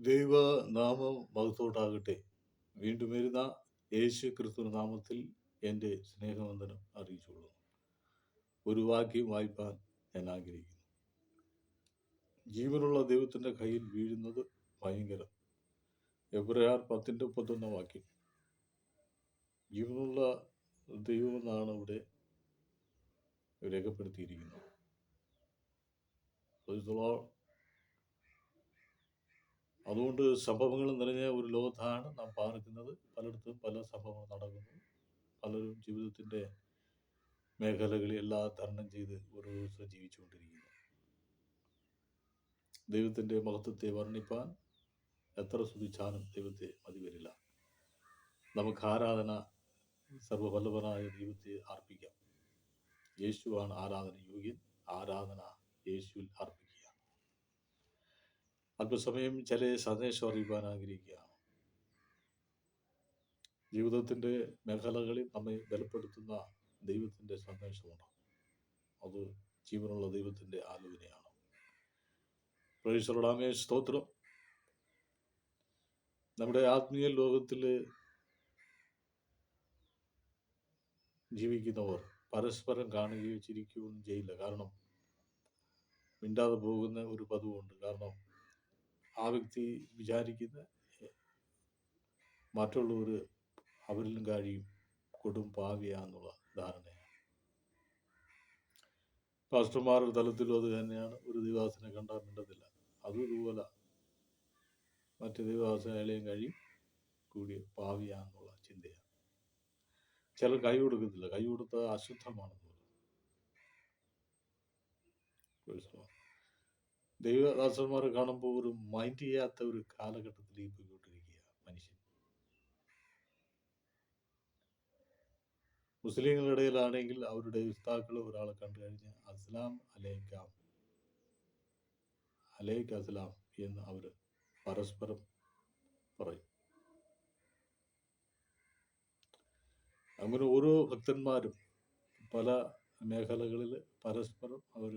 ദൈവനാമം മഹത്തോട്ടാകട്ടെ വീണ്ടും വരുന്ന യേശു ക്രിസ്തു നാമത്തിൽ എന്റെ സ്നേഹവന്ദനം അറിയിച്ചുകൊള്ളുന്നു. ഒരു വാക്യം വായിപ്പാൻ ഞാൻ ആഗ്രഹിക്കുന്നു. ജീവനുള്ള ദൈവത്തിന്റെ കയ്യിൽ വീഴുന്നത് ഭയങ്കരം. എബ്രഹാർ പത്തിന്റെ മുപ്പത്തൊന്നാം വാക്യം. ജീവനുള്ള ദൈവമെന്നാണ് ഇവിടെ രേഖപ്പെടുത്തിയിരിക്കുന്നത്. അതുകൊണ്ട് സംഭവങ്ങൾ നിറഞ്ഞ ഒരു ലോകത്താണ് നാം പാർക്കുന്നത്. പലയിടത്തും പല സംഭവങ്ങൾ നടക്കുന്നു. പലരും ജീവിതത്തിന്റെ മേഖലകളിൽ എല്ലാ തരണം ചെയ്ത് ഓരോ ദിവസം ജീവിച്ചുകൊണ്ടിരിക്കുന്നു. ദൈവത്തിന്റെ മഹത്വത്തെ വർണിപ്പാൻ എത്ര സ്തുതിച്ചാലും ദൈവത്തെ മതി വരില്ല നമുക്ക് ആരാധന സർവഫലവനായ ദൈവത്തെ അർപ്പിക്കാം. യേശുവാണ് ആരാധന യോഗ്യൻ. ആരാധന യേശുവിൽ അർപ്പിക്കുക അല്പസമയം ചില സന്ദേശം അറിയിക്കാൻ ആഗ്രഹിക്കുകയാണ്. ജീവിതത്തിന്റെ മേഖലകളിൽ നമ്മെ ബലപ്പെടുത്തുന്ന ദൈവത്തിന്റെ സന്ദേശമാണ്. അത് ജീവനുള്ള ദൈവത്തിന്റെ ആലോചനയാണ്. പ്രൈസറുടാമേ സ്തോത്രം. നമ്മുടെ ആത്മീയ ലോകത്തിൽ ജീവിക്കുന്നവർ പരസ്പരം കാണുകയോ ചിരിക്കുകയോ ചെയ്യില്ല. കാരണം മിണ്ടാതെ പോകുന്ന ഒരു പതിവുണ്ട്. കാരണം ആ വ്യക്തി വിചാരിക്കുന്ന മറ്റുള്ളവർ അവരിലും കഴിയും കൊടും പാവിയാന്നുള്ള ധാരണയാണ്. പാസ്റ്റർമാരുടെ തലത്തിലും അത് തന്നെയാണ്. ഒരു ദിവാസനെ കണ്ടാൽ മിണ്ടത്തില്ല. അതും ഇതുപോലെ. മറ്റു ദിവാസനകളെയും കഴിയും കൂടി പാവിയാന്നുള്ള ചിന്തയാണ്. ചിലർ കൈ കൊടുക്കത്തില്ല. കൈ കൊടുത്താൽ അശുദ്ധമാണെന്ന് പറയും ദൈവദാസന്മാരെ കാണുമ്പോൾ ഒരു മൈൻഡ് ചെയ്യാത്ത ഒരു കാലഘട്ടത്തിലേക്ക് പോയിക്കൊണ്ടിരിക്കുക മനുഷ്യൻ. മുസ്ലിങ്ങളുടെ ഇടയിലാണെങ്കിൽ അവരുടെ ഉസ്താക്കൾ ഒരാളെ കണ്ടു കഴിഞ്ഞാൽ അസ്ലാം അലേക്കാം അലേക്ക് അസ്ലാം എന്ന് അവർ പരസ്പരം പറയും. അങ്ങനെ ഓരോ ഭക്തന്മാരും പല മേഖലകളിൽ പരസ്പരം അവർ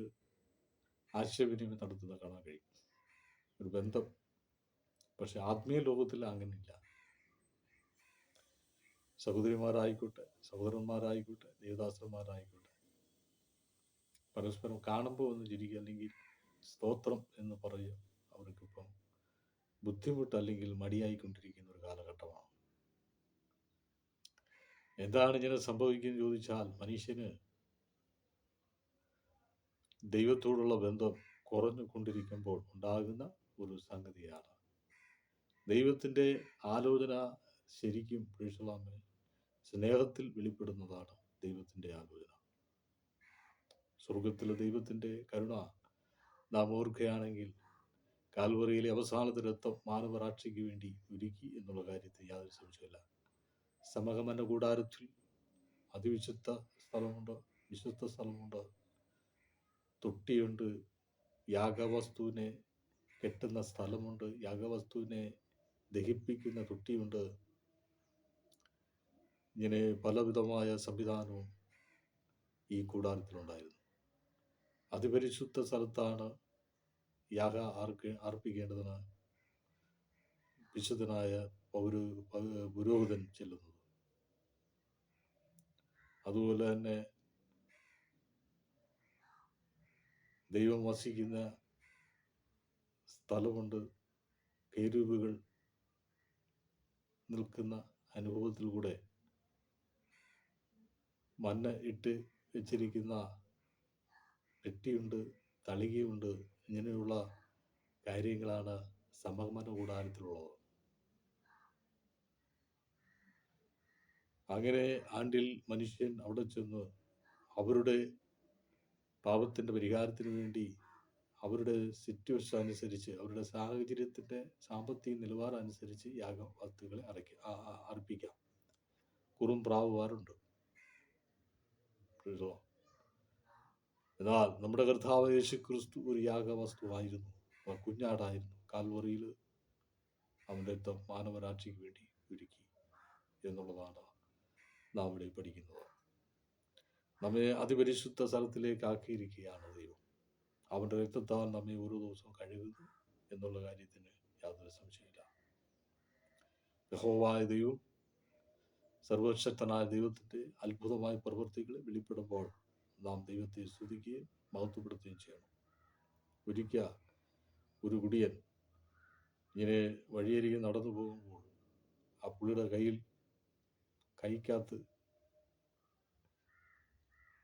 ആശയവിനിമയം നടത്തുന്ന കാണാൻ കഴിയും. ഒരു ബന്ധം. പക്ഷെ ആത്മീയ ലോകത്തിൽ അങ്ങനെയില്ല സഹോദരിമാരായിക്കോട്ടെ സഹോദരന്മാരായിക്കോട്ടെ ദേവദാസന്മാരായിക്കോട്ടെ. പരസ്പരം കാണുമ്പോൾ ഒന്ന് ചിരിക്കുക അല്ലെങ്കിൽ സ്തോത്രം എന്ന് പറയുക അവർക്കിപ്പം ബുദ്ധിമുട്ട് അല്ലെങ്കിൽ മടിയായിക്കൊണ്ടിരിക്കുന്ന ഒരു കാലഘട്ടമാണ്. എന്താണ് ഇങ്ങനെ സംഭവിക്കുന്നത് ചോദിച്ചാൽ മനുഷ്യന് ദൈവത്തോടുള്ള ബന്ധം കുറഞ്ഞു കൊണ്ടിരിക്കുമ്പോൾ ഉണ്ടാകുന്ന ഒരു സംഗതിയാണ്. ദൈവത്തിന്റെ ആലോചന ശരിക്കും പ്രീഷലാമെ സ്നേഹത്തിൽ വെളിപ്പെടുന്നതാണ് ദൈവത്തിന്റെ ആലോചന. സ്വർഗത്തിലെ ദൈവത്തിന്റെ കരുണ നാം ഓർക്കുകയാണെങ്കിൽ കാൽവറിയിലെ അവസാനത്തെ രക്തം മാനവരാക്ഷിക്ക് വേണ്ടി ഒരുക്കി എന്നുള്ള കാര്യത്തിൽ യാതൊരു സംശയമില്ല സമഗമന കൂടാരത്തിൽ അതിവിശുദ്ധ സ്ഥലമുണ്ട് വിശുദ്ധ സ്ഥലമുണ്ട്. തൊട്ടിയുണ്ട്. യാഗവസ്തുവിനെ കെട്ടുന്ന സ്ഥലമുണ്ട്. യാഗവസ്തുവിനെ ദഹിപ്പിക്കുന്ന തൊട്ടിയുണ്ട്. ഇങ്ങനെ പലവിധമായ സംവിധാനവും ഈ കൂടാരത്തിലുണ്ടായിരുന്നു. അതിപരിശുദ്ധ സ്ഥലത്താണ് യാഗ ആർക്ക് അർപ്പിക്കേണ്ടതിന് വിശുദ്ധനായ പൗര പുരോഹിതൻ ചെല്ലുന്നത്. അതുപോലെ തന്നെ ദൈവം വസിക്കുന്ന സ്ഥലമുണ്ട്. കേരൂപുകൾ നിൽക്കുന്ന അനുഭവത്തിൽ കൂടെ മഞ്ഞ ഇട്ട് വെച്ചിരിക്കുന്ന പെട്ടിയുണ്ട് തളികയുണ്ട്. ഇങ്ങനെയുള്ള കാര്യങ്ങളാണ് സമഗമന കൂടാരത്തിലുള്ളത്. അങ്ങനെ ആണ്ടിൽ മനുഷ്യൻ അവിടെ ചെന്ന് അവരുടെ പാപത്തിന്റെ പരിഹാരത്തിന് വേണ്ടി അവരുടെ സിറ്റുവേഷൻ അനുസരിച്ച് അവരുടെ സാഹചര്യത്തിന്റെ സാമ്പത്തിക നിലവാരം അനുസരിച്ച് യാഗം വസ്തുക്കളെ അറയ്ക്ക അർപ്പിക്കാം. കുറും പ്രാവുകാരുണ്ട് എന്നാൽ നമ്മുടെ കർത്താവ് യേശു ക്രിസ്തു ഒരു യാഗവസ്തുവായിരുന്നു. കുഞ്ഞാടായിരുന്നു. കാൽവറിയിൽ അവന്റെ മാനവരാക്ഷിക്ക് വേണ്ടി ഒരുക്കി എന്നുള്ളതാണ് നാം ഇവിടെ പഠിക്കുന്നത്. നമ്മെ അതിപരിശുദ്ധ സ്ഥലത്തിലേക്ക് ആക്കിയിരിക്കുകയാണ് ദൈവം. അവന്റെ രക്തത്താൽ നമ്മെ ഓരോ ദിവസവും കഴുകുന്നു എന്നുള്ള കാര്യത്തിന് യാതൊരു സംശയമില്ല യഹോവായ ദൈവം സർവശക്തനായ ദൈവത്തിന്റെ അത്ഭുതമായ പ്രവൃത്തികൾ വെളിപ്പെടുമ്പോൾ നാം ദൈവത്തെ സ്തുതിക്കുകയും മഹത്വപ്പെടുത്തുകയും ചെയ്യണം. ഒരിക്കൽ ഒരു കുടിയൻ ഇങ്ങനെ വഴിയരികെ നടന്നു പോകുമ്പോൾ ആ പുള്ളിയുടെ കയ്യിൽ കൈക്കകത്ത്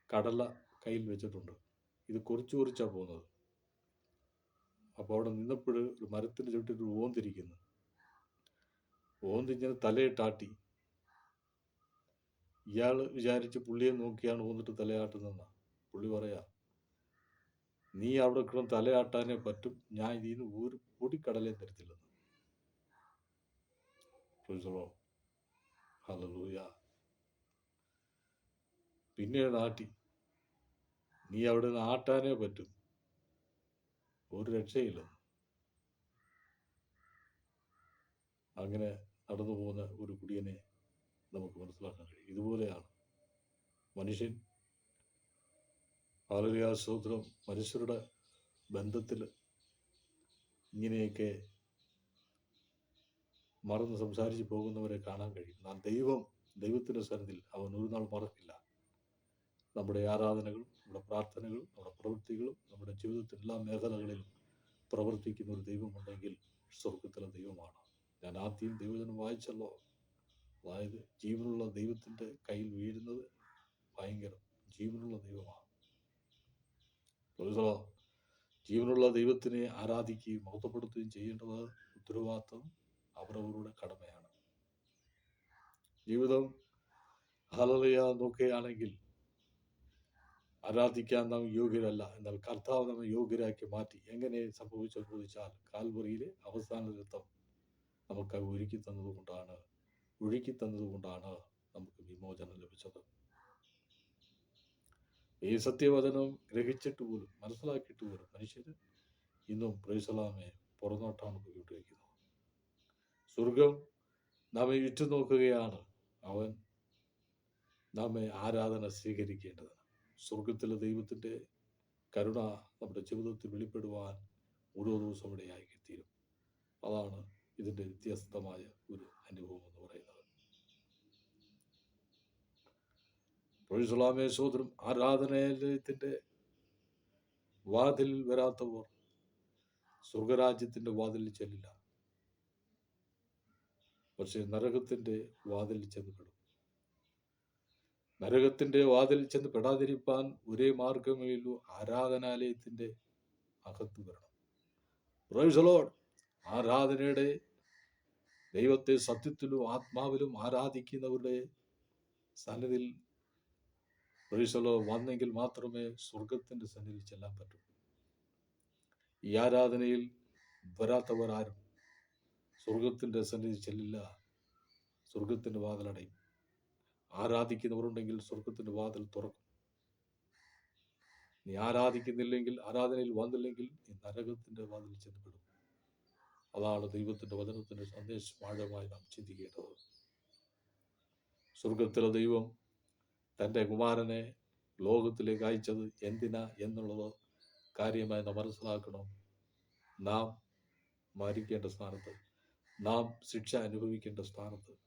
കടല കയ്യിൽ വെച്ചിട്ടുണ്ട്. ഇത് കുറിച്ച് കുറിച്ചാണ് പോകുന്നത്. അപ്പോൾ അവിടെ നിന്നപ്പോൾ ഒരു മരത്തിന് ഒരു ഓന്തിരിക്കുന്നു ഓന്തിങ്ങനെ തലയിട്ടാട്ടി. ഇയാൾ വിചാരിച്ച് പുള്ളിയെ നോക്കിയാണ് ഓന്നിട്ട് തലയാട്ടുന്ന പുള്ളി പറയാ നീ അവിടെ കിടന്ന് തലയാട്ടാനേ പറ്റും. ഞാൻ ഇതിൽ നിന്ന് ഒരു പൊടി തരത്തില്ലെന്ന്. തരത്തില്ല പിന്നെ ആട്ടി. നീ അവിടെ നിന്ന് ആട്ടാനേ പറ്റും. ഒരു രക്ഷയില്ല. അങ്ങനെ നടന്നു പോകുന്ന ഒരു കുടിയനെ നമുക്ക് മനസ്സിലാക്കാൻ കഴിയും. ഇതുപോലെയാണ് മനുഷ്യൻ. ആളുകയാസൂത്രം മനുഷ്യരുടെ ബന്ധത്തിൽ ഇങ്ങനെയൊക്കെ മറന്ന് സംസാരിച്ച് പോകുന്നവരെ കാണാൻ കഴിയും. നാം ദൈവം ദൈവത്തിന്റെ സന്നിധിയിൽ അവൻ ഒരു നാൾ മറക്കില്ല. നമ്മുടെ ആരാധനകളും നമ്മുടെ പ്രാർത്ഥനകളും നമ്മുടെ പ്രവൃത്തികളും നമ്മുടെ ജീവിതത്തിന്റെ എല്ലാ മേഖലകളിലും പ്രവർത്തിക്കുന്ന ഒരു ദൈവമുണ്ടെങ്കിൽ സ്വർഗത്തിലെ ദൈവമാണ്. ഞാൻ ആദ്യം ദൈവജനം വായിച്ചല്ലോ. അതായത് ജീവനുള്ള ദൈവത്തിന്റെ കയ്യിൽ വീഴുന്നത് ഭയങ്കരം ജീവനുള്ള ദൈവമാണ്. ജീവനുള്ള ദൈവത്തിനെ ആരാധിക്കുകയും മഹത്വപ്പെടുത്തുകയും ചെയ്യേണ്ടത് ഉത്തരവാദിത്വം അവരവരുടെ കടമയാണ്. ജീവിതം ഹലറിയ നോക്കുകയാണെങ്കിൽ ആരാധിക്കാൻ നാം യോഗ്യരല്ല. എന്നാൽ കർത്താവ് നമ്മെ യോഗ്യരാക്കി മാറ്റി. എങ്ങനെ സംഭവിച്ചു ചോദിച്ചാൽ കാൽവറിയിലെ അവസാന രക്തം നമുക്ക് ഒരുക്കി തന്നതുകൊണ്ടാണ് ഒഴുക്കി തന്നതുകൊണ്ടാണ് നമുക്ക് വിമോചനം ലഭിച്ചത്. ഈ സത്യവചനം ഗ്രഹിച്ചിട്ട് പോലും മനസ്സിലാക്കിയിട്ട് പോലും മനുഷ്യർ ഇന്നും പ്രൈസലാമെ പുറന്നോട്ടാണ് പോയിക്കൊണ്ടിരിക്കുന്നത് സ്വർഗം നമ്മെ ഉറ്റുനോക്കുകയാണ്. അവൻ നമ്മെ ആരാധന സ്വീകരിക്കേണ്ടത്. സ്വർഗത്തിലെ ദൈവത്തിന്റെ കരുണ നമ്മുടെ ജീവിതത്തിൽ വെളിപ്പെടുവാൻ ഓരോ ദിവസം ഇടയായി തീരും അതാണ് ഇതിന്റെ വ്യത്യസ്തമായ ഒരു അനുഭവം എന്ന് പറയുന്നത്. പ്രൊഴിസുലാമേ സോദരം ആരാധനാലയത്തിന്റെ വാതിൽ വരാത്തവർ സ്വർഗരാജ്യത്തിന്റെ വാതിലിൽ ചെല്ലില്ല. പക്ഷെ നരകത്തിന്റെ വാതിലിൽ ചെന്ന് നരകത്തിന്റെ വാതിൽ ചെന്ന് പെടാതിരിപ്പാൻ ഒരേ മാർഗമേ ഉള്ളൂ ആരാധനാലയത്തിന്റെ അകത്ത് വരണം. പ്രൈസലോഡ് ആരാധനയുടെ ദൈവത്തെ സത്യത്തിലും ആത്മാവിലും ആരാധിക്കുന്നവരുടെ സന്നിധിയിൽ പ്രൈസലോ വന്നെങ്കിൽ മാത്രമേ സ്വർഗത്തിന്റെ സന്നിധിയിൽ ചെല്ലാൻ പറ്റൂ. ഈ ആരാധനയിൽ വരാത്തവർ ആരും സ്വർഗത്തിന്റെ സന്നിധി ചെല്ലില്ല. സ്വർഗത്തിന്റെ വാതിലടയും. ആരാധിക്കുന്നവരുണ്ടെങ്കിൽ സ്വർഗത്തിന്റെ വാതിൽ തുറക്കും. നീ ആരാധിക്കുന്നില്ലെങ്കിൽ ആരാധനയിൽ വന്നില്ലെങ്കിൽ നീ നരകത്തിന്റെ വാതിൽ ചെന്നപ്പെടും അതാണ് ദൈവത്തിന്റെ വചനത്തിന്റെ സന്ദേശം ആഴമായി നാം ചിന്തിക്കേണ്ടത്. സ്വർഗത്തിലെ ദൈവം തന്റെ കുമാരനെ ലോകത്തിലേക്ക് അയച്ചത് എന്തിനാ എന്നുള്ളത് കാര്യമായി നാം മനസ്സിലാക്കണം. നാം മരിക്കേണ്ട സ്ഥാനത്ത് നാം ശിക്ഷ അനുഭവിക്കേണ്ട സ്ഥാനത്ത്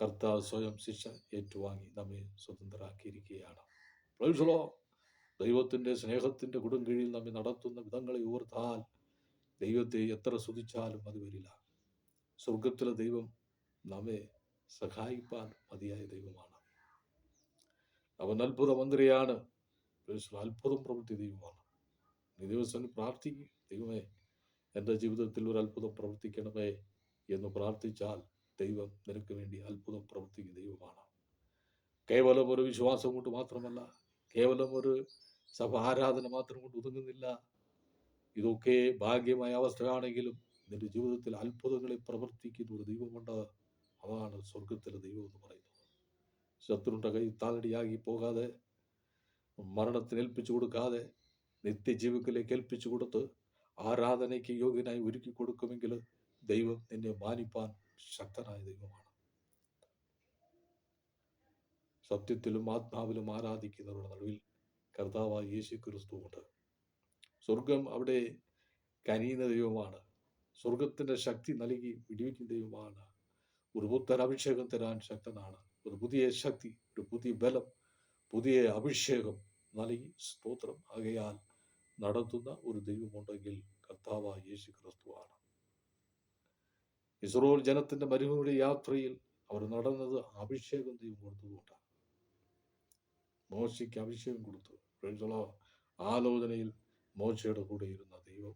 കർത്താവ് സ്വയം ശിക്ഷ ഏറ്റുവാങ്ങി നമ്മെ സ്വതന്ത്രരാക്കിയിരിക്കുകയാണ്. Lord. ദൈവത്തിന്റെ സ്നേഹത്തിന്റെ കീഴിൽ നമ്മെ നടത്തുന്ന വിധങ്ങളെ ഓർത്താൽ ദൈവത്തെ എത്ര സ്തുതിച്ചാലും അത് വരില്ല. സ്വർഗത്തിലെ ദൈവം നമ്മെ സഹായിപ്പാൻ മതിയായ ദൈവമാണ്. അവൻ അത്ഭുത മന്ത്രിയാണ് അത്ഭുതം പ്രവൃത്തി ദൈവമാണ്. നീ ദിവസം പ്രാർത്ഥിക്കും. ദൈവമേ എന്റെ ജീവിതത്തിൽ ഒരു അത്ഭുതം പ്രവർത്തിക്കണമേ എന്ന് പ്രാർത്ഥിച്ചാൽ ദൈവം നിനക്ക് വേണ്ടി അത്ഭുതം പ്രവർത്തിക്കുന്ന ദൈവമാണ്. കേവലം ഒരു വിശ്വാസം കൊണ്ട് മാത്രമല്ല കേവലം ഒരു സഭ ആരാധന മാത്രം കൊണ്ട് ഒതുങ്ങുന്നില്ല. ഇതൊക്കെ ഭാഗ്യമായ അവസ്ഥയാണെങ്കിലും നിന്റെ ജീവിതത്തിൽ അത്ഭുതങ്ങളെ പ്രവർത്തിക്കുന്ന ഒരു ദൈവമുണ്ട്. അതാണ് സ്വർഗത്തിലെ ദൈവം എന്ന് പറയുന്നത്. ശത്രുണ്ട കൈ താലടിയാകി പോകാതെ മരണത്തിന് ഏൽപ്പിച്ചു കൊടുക്കാതെ നിത്യജീവിക്കലേക്ക് ഏൽപ്പിച്ചു കൊടുത്ത് ആരാധനയ്ക്ക് യോഗ്യനായി ഒരുക്കി കൊടുക്കുമെങ്കിൽ ദൈവം നിന്നെ മാനിപ്പാൻ ശക്തനായ ദൈവമാണ് സത്യത്തിലും ആത്മാവിലും ആരാധിക്കുന്നവരുടെ നടുവിൽ കർത്താവായ യേശു ക്രിസ്തുവുണ്ട് സ്വർഗം അവിടെ കനിയുന്ന ദൈവമാണ്. സ്വർഗത്തിന്റെ ശക്തി നൽകി വിടിവിക്കുന്ന ദൈവമാണ്. ഒരു പുത്തൻ അഭിഷേകം തരാൻ ശക്തനാണ്. ഒരു പുതിയ ശക്തി ഒരു പുതിയ ബലം പുതിയ അഭിഷേകം നൽകി സ്തോത്രം. ആകയാൽ നടത്തുന്ന ഒരു ദൈവമുണ്ടെങ്കിൽ കർത്താവായ യേശു ക്രിസ്തുവാണ് ഇസ്രോൽ ജനത്തിന്റെ മരുഭൂമിയുടെ യാത്രയിൽ അവർ നടന്നത് അഭിഷേകം ദൈവം കൊടുത്തുകൊണ്ടാണ് മോശയ്ക്ക് അഭിഷേകം കൊടുത്തു. ആലോചനയിൽ മോശയുടെ കൂടെ ഇരുന്ന ദൈവം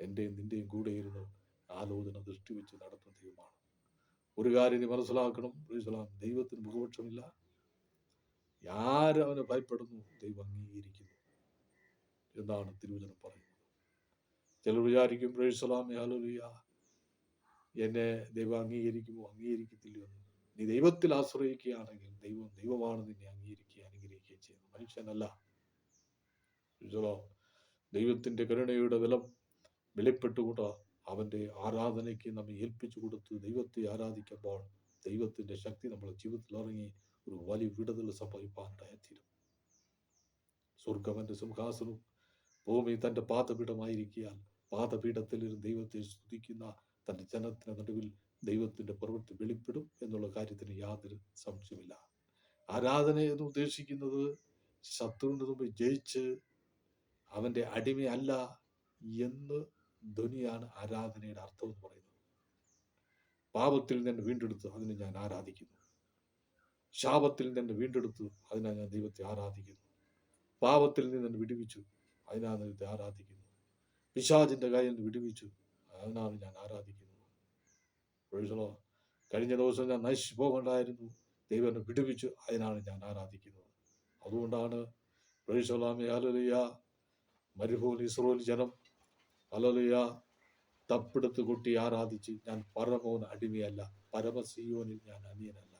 എന്റെയും നിന്റെയും കൂടെ ഇരുന്ന് ആലോചന ദൃഷ്ടി വെച്ച് നടത്തുന്ന ദൈവമാണ്. ഒരു കാര്യം നീ മനസ്സിലാക്കണം. Lord. ദൈവത്തിന് മുഖപക്ഷമില്ല. ആര് അവനെ ഭയപ്പെടുന്നു? ദൈവം അംഗീകരിക്കുന്നു. എന്നാണ് തിരുവചനം പറയുന്നത്. ചിലർ വിചാരിക്കും ഹലുലിയ എന്നെ ദൈവം അംഗീകരിക്കുമോ? അംഗീകരിക്കത്തില്ലയോ നീ ദൈവത്തിൽ ആശ്രയിക്കുകയാണെങ്കിൽ ദൈവം ദൈവമാണ് നിന്നെ അംഗീകരിക്കുക അനുഗ്രഹിക്കുകയും ചെയ്യുന്നത് മനുഷ്യനല്ല. ദൈവത്തിന്റെ കരുണയുടെ വില വെളിപ്പെട്ടുകൊണ്ട് അവന്റെ ആരാധനയ്ക്ക് നമ്മെ ഏൽപ്പിച്ചു കൊടുത്ത് ദൈവത്തെ ആരാധിക്കുമ്പോൾ ദൈവത്തിന്റെ ശക്തി നമ്മുടെ ജീവിതത്തിൽ ഇറങ്ങി ഒരു വലിയ വിടുതൽ സംഭവിപ്പാനിടയായിത്തീരും സ്വർഗവന്റെ സിംഹാസനവും ഭൂമി തന്റെ പാതപീഠമായിരിക്കാൻ പാതപീഠത്തിൽ ദൈവത്തെ സ്തുതിക്കുന്ന തന്റെ ജനത്തിന് നടുവിൽ ദൈവത്തിന്റെ പ്രവൃത്തി വെളിപ്പെടും എന്നുള്ള കാര്യത്തിന് യാതൊരു സംശയമില്ല ആരാധന എന്ന് ഉദ്ദേശിക്കുന്നത് ശത്രുവിന്റെ മുമ്പിൽ ജയിച്ച് അവന്റെ അടിമയല്ല എന്ന് ധ്വനിയാണ് ആരാധനയുടെ അർത്ഥം എന്ന് പറയുന്നത്. പാപത്തിൽ നിന്ന് വീണ്ടെടുത്ത് അതിനെ ഞാൻ ആരാധിക്കുന്നു. ശാപത്തിൽ നിന്ന് വീണ്ടെടുത്ത് അതിനാ ഞാൻ ദൈവത്തെ ആരാധിക്കുന്നു. പാപത്തിൽ നിന്ന് വിടുവിച്ചു അതിനാ ദൈവത്തെ ആരാധിക്കുന്നു. പിശാചിന്റെ കയ്യിൽ നിന്ന് വിടുവിച്ചു അതിനാണ് ഞാൻ ആരാധിക്കുന്നത്. Praise കഴിഞ്ഞ ദിവസം ഞാൻ നശിച്ചു പോകണ്ടായിരുന്നു ദൈവം വിടുവിച്ചു അതിനാണ് ഞാൻ ആരാധിക്കുന്നത്. അതുകൊണ്ടാണ് പ്രൈസലാമി അലലിയ മരുഭൂമി ഇസ്രോൽ ജനം അലലിയ തപ്പെടുത്ത് കൊട്ടി ആരാധിച്ച് ഞാൻ പരമോൻ അടിമയല്ല പരമസിയോനിൽ ഞാൻ അനിയനല്ല.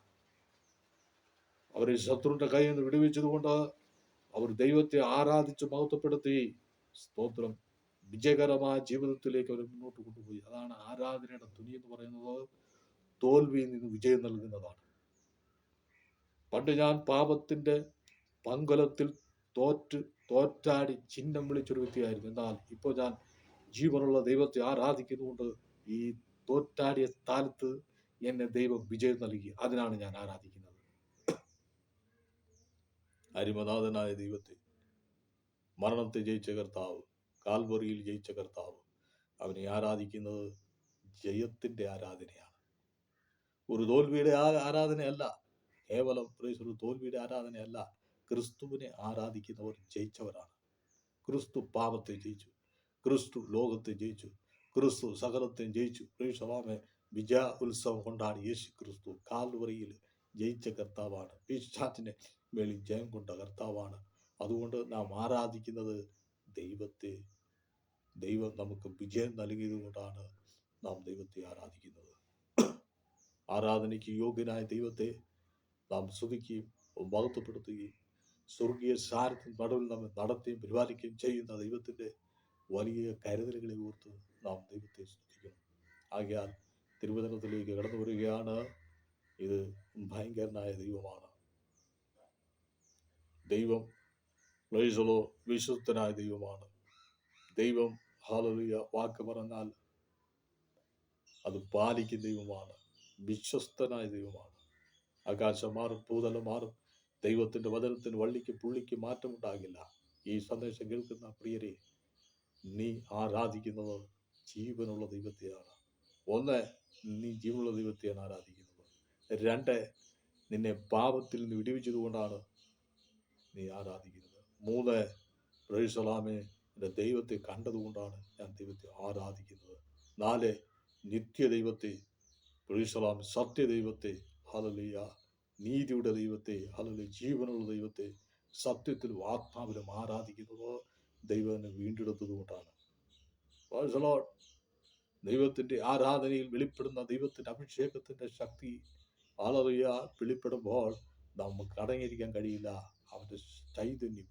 അവരെ ശത്രുവിന്റെ കയ്യിൽ നിന്ന് വിടുവിച്ചതുകൊണ്ട് അവർ ദൈവത്തെ ആരാധിച്ച് മഹത്വപ്പെടുത്തി. സ്തോത്രം. വിജയകരമായ ജീവിതത്തിലേക്ക് അവരെ മുന്നോട്ട് കൊണ്ടുപോയി. അതാണ് ആരാധനയുടെ തുനി എന്ന് പറയുന്നത്. തോൽവിയിൽ നിന്ന് വിജയം നൽകുന്നതാണ്. പണ്ട് ഞാൻ പാപത്തിന്റെ പങ്കുലത്തിൽ തോറ്റ് തോറ്റാടി ചിഹ്നം വിളിച്ചൊരു വ്യക്തിയായിരുന്നു. എന്നാൽ ഇപ്പോൾ ഞാൻ ജീവനുള്ള ദൈവത്തെ ആരാധിക്കുന്നുകൊണ്ട് ഈ തോറ്റാടിയ സ്ഥാനത്ത് എന്നെ ദൈവം വിജയം നൽകി. അതിനാണ് ഞാൻ ആരാധിക്കുന്നത്. അരിമനാഥനായ ദൈവത്തെ മരണത്തെ ജയിച്ച കർത്താവ് കാൽവറിയിൽ ജയിച്ച കർത്താവ് അവനെ ആരാധിക്കുന്നത് ജയത്തിന്റെ ആരാധനയാണ്. ഒരു തോൽവിയുടെ ആരാധനയല്ല കേവലം ഒരു തോൽവിയുടെ ആരാധനയല്ല ക്രിസ്തുവിനെ ആരാധിക്കുന്നവർ ജയിച്ചവരാണ്. ക്രിസ്തു പാപത്തെ ജയിച്ചു ക്രിസ്തു ലോകത്തെ ജയിച്ചു ക്രിസ്തു സകലത്തെ ജയിച്ചു. പ്രീഷവാമെ വിജയ ഉത്സവം കൊണ്ടാണ് യേശു ക്രിസ്തു കാൽവറിയിൽ ജയിച്ച കർത്താവാണ്. പിശാചിനെ മേളിൽ ജയം കൊണ്ട കർത്താവാണ്. അതുകൊണ്ട് നാം ആരാധിക്കുന്നത് ദൈവത്തെ ദൈവം നമുക്ക് വിജയം നൽകിയത് കൊണ്ടാണ് നാം ദൈവത്തെ ആരാധിക്കുന്നത്. ആരാധനയ്ക്ക് യോഗ്യനായ ദൈവത്തെ നാം സ്തുതിക്കുകയും മഹത്വപ്പെടുത്തുകയും സ്വർഗീയ സാരത്തിൽ നടുവിൽ നമ്മെ നടത്തുകയും പരിപാലിക്കുകയും ചെയ്യുന്ന ദൈവത്തിന്റെ വലിയ കരുതലുകളെ ഓർത്ത് നാം ദൈവത്തെ സ്തുതിക്കണം ആകയാൽ തിരുവചനത്തിലേക്ക് കടന്നു വരികയാണ്. ഇത് ഭയങ്കരനായ ദൈവമാണ്. ദൈവം പ്രൈസലോ വിശുദ്ധനായ ദൈവമാണ്. ദൈവം ഹാലലിയ വാക്ക് പറഞ്ഞാൽ അത് പാലിക്കുന്ന ദൈവമാണ്. വിശ്വസ്തനായ ദൈവമാണ്. ആകാശം മാറും ഭൂതലം മാറും. ദൈവത്തിന്റെ വചനത്തിന് വള്ളിക്ക് പുള്ളിക്ക് മാറ്റമുണ്ടാകില്ല. ഈ സന്ദേശം കേൾക്കുന്ന പ്രിയരെ നീ ആരാധിക്കുന്നത് ജീവനുള്ള ദൈവത്തെയാണ്. ഒന്ന് നീ ജീവനുള്ള ദൈവത്തെയാണ് ആരാധിക്കുന്നത്. രണ്ട് നിന്നെ പാപത്തിൽ നിന്ന് വിടിവിച്ചതുകൊണ്ടാണ് നീ ആരാധിക്കുന്നത്. മൂന്ന് പ്രൈസലാമെ എന്റെ ദൈവത്തെ കണ്ടതുകൊണ്ടാണ് ഞാൻ ദൈവത്തെ ആരാധിക്കുന്നത്. നാല് നിത്യ ദൈവത്തെ പ്രൈസലാം സത്യദൈവത്തെ ഹലലിയ നീതിയുടെ ദൈവത്തെ ഹലലി ജീവനുള്ള ദൈവത്തെ സത്യത്തിലും ആത്മാവിലും ആരാധിക്കുന്നത് ദൈവനെ വീണ്ടെടുത്തത് കൊണ്ടാണ് ദൈവത്തിന്റെ ആരാധനയിൽ വെളിപ്പെടുന്ന ദൈവത്തിന്റെ അഭിഷേകത്തിന്റെ ശക്തി ഹലലിയ വെളിപ്പെടുമ്പോൾ നമുക്ക് അടങ്ങിയിരിക്കാൻ കഴിയില്ല. അവന്റെ ചൈതന്യം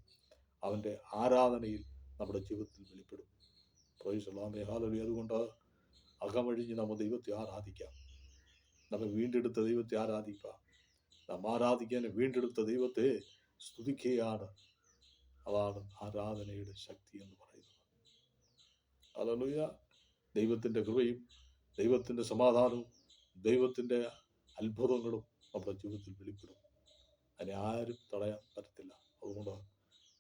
അവന്റെ ആരാധനയിൽ നമ്മുടെ ജീവിതത്തിൽ വെളിപ്പെടും. പ്രൈസലാമേ ഹാലലി അതുകൊണ്ട് അകമഴിഞ്ഞ് നമ്മൾ ദൈവത്തെ ആരാധിക്കാം. നമ്മെ വീണ്ടെടുത്ത ദൈവത്തെ ആരാധിക്കാം. നാം ആരാധിക്കാൻ വീണ്ടെടുത്ത ദൈവത്തെ സ്തുതിക്കുകയാണ്. അതാണ് ആരാധനയുടെ ശക്തി എന്ന് പറയുന്നത്. അലലുയ ദൈവത്തിന്റെ കൃപയും ദൈവത്തിന്റെ സമാധാനവും ദൈവത്തിന്റെ അത്ഭുതങ്ങളും നമ്മുടെ ജീവിതത്തിൽ വെളിപ്പെടും. അതിനെ ആരും തടയാൻ പറ്റത്തില്ല. അതുകൊണ്ട്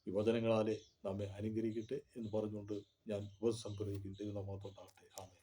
ഈ വചനങ്ങളാലെ നമ്മെ അനുഗ്രഹിക്കട്ടെ എന്ന് പറഞ്ഞുകൊണ്ട് ഞാൻ ഉപസംഹരിക്കും ദൈവനാമത്തോണ്ടാകട്ടെ ആമേ